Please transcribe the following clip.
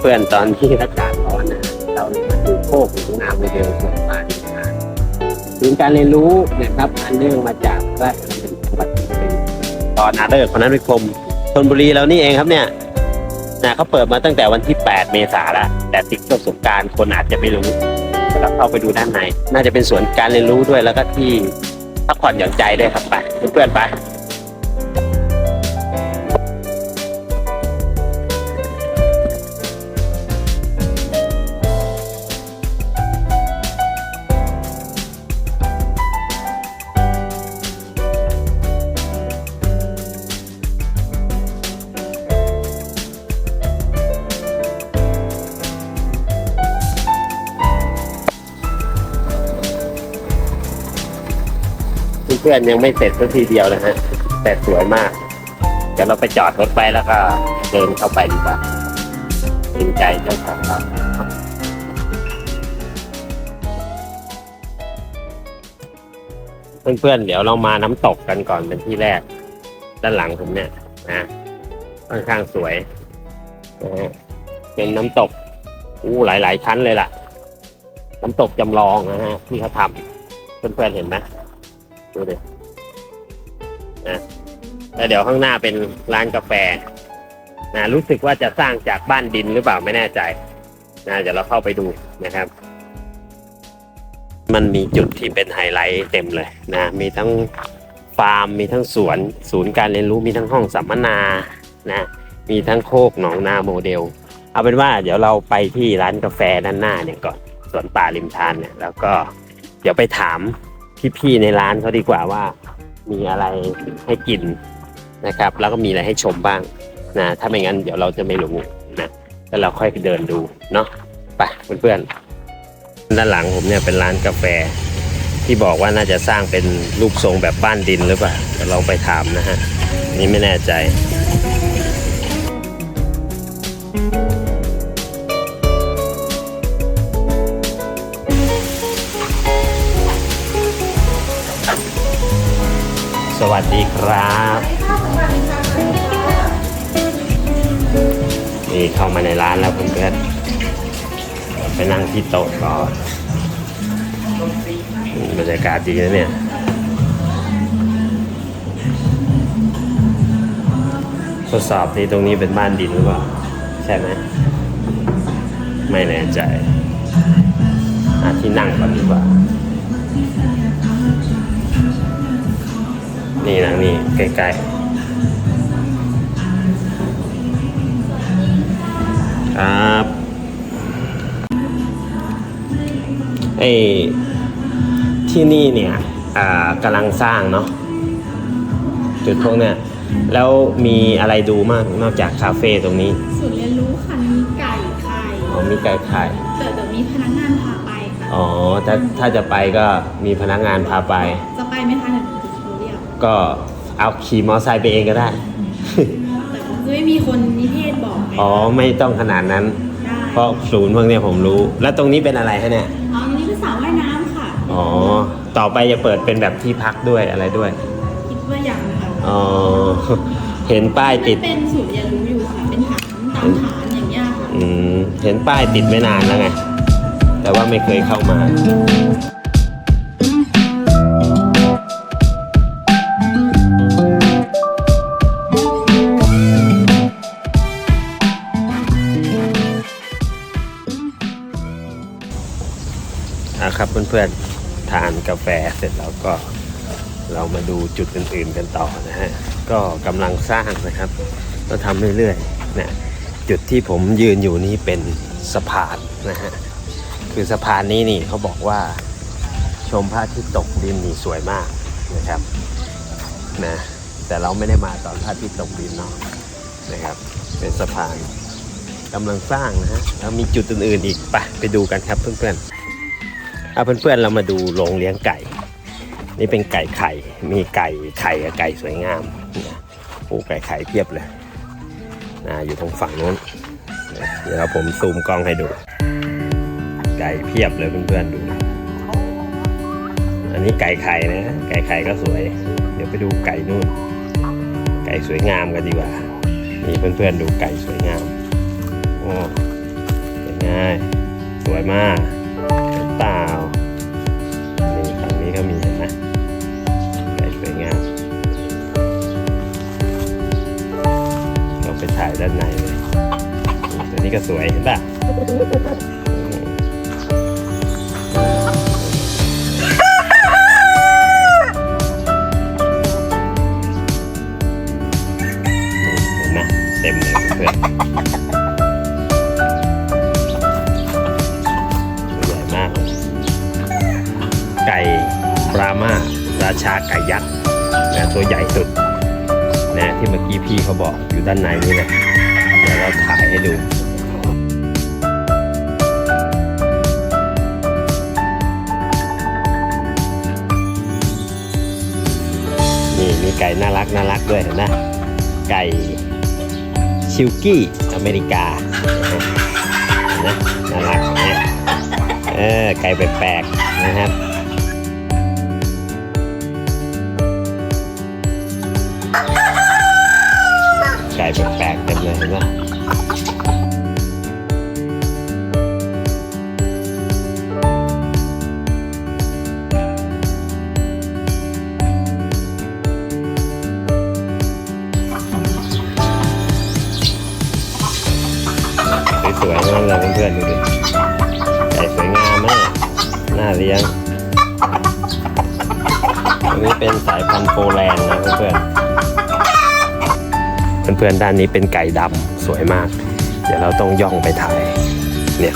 เพื่อนๆตอนที่อากาศร้อนนะเราเลยมาดูโคกของนาโมเดลของป่าดินทานถึงการเรียนรู้นะครับอันเนื่องมาจากพระราชดำริจังหวัดสุรินทร์ตอนนาเลิกพนันวิคมธนบุรีเรานี่เองครับเนี่ยนะเขาเปิดมาตั้งแต่วันที่ 8 เมษายนแล้ว แต่ติดประสบการณ์คนอาจจะไม่รู้เราเข้าไปดูด้านใน น่าจะเป็นสวนการเรียนรู้ด้วยแล้วก็ที่พักผ่อนหย่อนใจด้วยครับไปเพื่อนๆไป พื่อนๆยังไม่เสร็จสักทีเดียวนะฮะแต่สวยมาก เดี๋ยวเราไปจอดรถไปแล้วก็เดินเข้าไปดีกว่าเห็นใจเจ้าของเราเพื่อนๆเดี๋ยวเรามาน้ำตกกันก่อนเป็นที่แรก ด้านหลังผมเนี่ยนะค่อนข้างสวยนะฮะเป็นน้ำตกอู้หลาย ๆ ชั้นเลยล่ะ น้ำตกจำลองนะฮะที่เขาทำเพื่อนๆเห็นไหม ดูดินะแล้วเดี๋ยวข้างหน้าเป็นร้านกาแฟนะรู้สึกว่าจะสร้างจากบ้านดินหรือเปล่าไม่แน่ใจนะเดี๋ยวเราเข้าไปดูนะครับ มันมีจุดที่เป็นไฮไลท์เต็มเลยนะมีทั้งฟาร์มมีทั้งสวนศูนย์การเรียนรู้มีทั้งห้องสัมมนานะมีทั้งโคกหนองนาโมเดล เอาเป็นว่าเดี๋ยวเราไปที่ร้านกาแฟด้านหน้าเนี่ยก่อนสวนป่าริมทานเนี่ยแล้วก็เดี๋ยวไปถาม พี่ๆในร้านเขาดีกว่าว่า มีอะไรให้กินนะครับ แล้วก็มีอะไรให้ชมบ้างนะถ้าไม่งั้นเดี๋ยวเราจะไม่รู้นะแล้วเราค่อยไปเดินดูเนาะไปเพื่อนๆด้านหลังผมเนี่ยเป็นร้านกาแฟ ที่บอกว่าน่าจะสร้างเป็นรูปทรงแบบบ้านดินหรือเปล่าเราไปถามนะฮะนี่ไม่แน่ใจ วัสดีครับนี่เข้ามาในร้านแล้วเพื่อนๆไปนั่งที่โต๊ะก่อนบรรยากาศดีนะเนี่ยทดสอบที่ตรงนี้เป็นบ้านดินหรือเปล่า ใช่ไหมไม่แน่ใจหาที่นั่งก่อนดีกว่า นี่นะนี่ใกล้ๆครับไอ้ที่นี่เนี่ยอ่ากำลังสร้างเนาะจุดพวกเนี่ยแล้วมีอะไรดูมากนอกจากคาเฟ่ตรงนี้ศูนย์เรียนรู้ค่ะมีไก่ไข่อ๋อมีไก่ไข่แต่เดี๋ยวมีพนักงานพาไปค่ะอ๋อถ้าถ้าจะไปก็มีพนักงานพาไปจะ กก็เอาขี่มอไซค์ไปเองก็ได้ แต่จะไม่มีคนนิเทศบอกไงอ๋อไม่ต้องขนาดนั้น ได้เพราะศูนย์พวกเนี้ยผมรู้ แล้วตรงนี้เป็นอะไรฮะเนี่ยอ๋ออันนี้เป็นสระว่ายน้ำค่ะ อ๋อ ต่อไปจะเปิดเป็นแบบที่พักด้วยอะไรด้วย คิดว่าอย่างค่ะอ๋อ เห็นป้ายติด มันเป็นศูนย์เรียนรู้อยู่ค่ะ เป็นฐานตามฐานอย่างเงี้ยค่ะ อืม เห็นป้ายติดไม่นานแล้วไง แต่ว่าไม่เคยเข้ามา อะครับเพื่อนๆทานกาแฟเสร็จแล้วก็เรามาดูจุดอื่นๆกันต่อนะฮะก็กำลังสร้างนะครับก็ทำเรื่อยๆนะจุดที่ผมยืนอยู่นี้เป็นสะพานนะฮะคือสะพานนี้นี่เขาบอกว่าชมพระอาทิตย์ตกดินนี่สวยมากนะครับนะแต่เราไม่ได้มาตอนพระอาทิตย์ตกดินเนาะนะครับ เป็นสะพานกำลังสร้างนะฮะแล้วมีจุดอื่นๆอีกไปไปดูกันครับเพื่อนๆ เอาเพื่อนๆเรามาดูโรงเลี้ยงไก่ นี่เป็นไก่ไข่ มีไก่ไข่กับไก่สวยงามนะโอ้ไก่ไข่เพียบเลยนะอยู่ทางฝั่งนู้นเดี๋ยวผมซูมกล้องให้ดู ไก่เพียบเลยเพื่อนๆดู อันนี้ไก่ไข่นะ ไก่ไข่ก็สวย เดี๋ยวไปดูไก่นู่น ไก่สวยงามกันดีกว่า นี่เพื่อนๆดูไก่สวยงามโอ้ไงสวยมากเห็นเปล่าายด้านในเลยตัวนี้ก็สวยเห็นป่ะเห็นไหมเต็มเลยเพื่อนตัวใหญ่มากเลยไก่บรามาราชาไก่ยักษ์นะตัวใหญ่สุด นะที่เมื่อกี้พี่เขาบอกอยู่ด้านในนี่แหละเดี๋ยวเราถ่ายให้ดูนี่มีไก่น่ารักน่ารักด้วยเห็นไหมไก่ชิลกี้อเมริกานไหมน่ารักนะเออไก่แปลกๆนะครับ แปลกๆเต็มเลยเห็นไหมสวยๆนั้นเลยเพื่อนๆดูดิไก่สวยงามมากน่าเลี้ยงอันนี้เป็นสายพันธุ์โปแลนด์นะเพื่อนๆ เพื่อนๆด้านนี้เป็นไก่ดำสวยมาก เดี๋ยวเราต้องย่องไปถ่ายเนี่ย